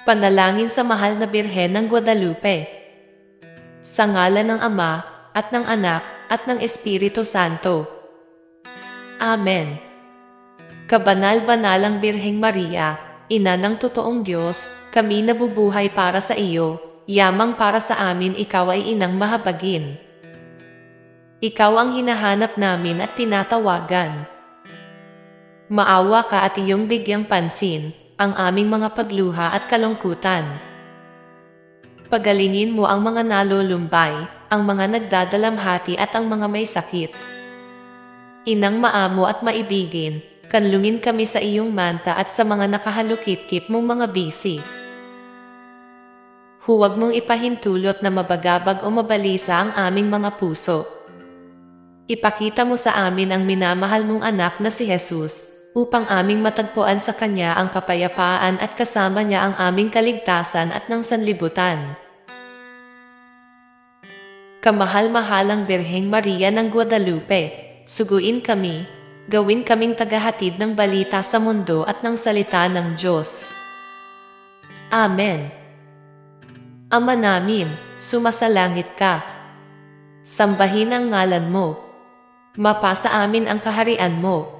Panalangin sa mahal na Birhen ng Guadalupe. Sa ngalan ng Ama, at ng Anak, at ng Espiritu Santo. Amen. Kabanal-banalang Birheng Maria, Ina ng totoong Diyos, kami nabubuhay para sa iyo, yamang para sa amin ikaw ay inang mahabagin. Ikaw ang hinahanap namin at tinatawagan. Maawa ka at iyong bigyang pansin ang aming mga pagluha at kalungkutan. Pagalingin mo ang mga nalulumbay, ang mga nagdadalamhati at ang mga may sakit. Inang maamo at maibigin, kanlungin kami sa iyong manta at sa mga nakahalukip-kip mong mga bisi. Huwag mong ipahintulot na mabagabag o mabalisa ang aming mga puso. Ipakita mo sa amin ang minamahal mong anak na si Jesus, upang aming matagpuan sa Kanya ang kapayapaan at kasama niya ang aming kaligtasan at ng sanlibutan. Kamahal-mahalang Birheng Maria ng Guadalupe, suguin kami, gawin kaming tagahatid ng balita sa mundo at ng salita ng Diyos. Amen. Ama namin, sumasalangit ka. Sambahin ang ngalan mo. Mapasa amin ang kaharian mo.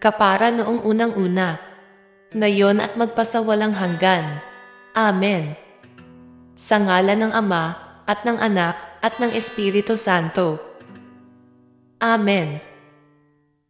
kapara noong unang-una, ngayon at magpasawalang hanggan. Amen. Sa ngalan ng Ama, at ng Anak, at ng Espiritu Santo. Amen.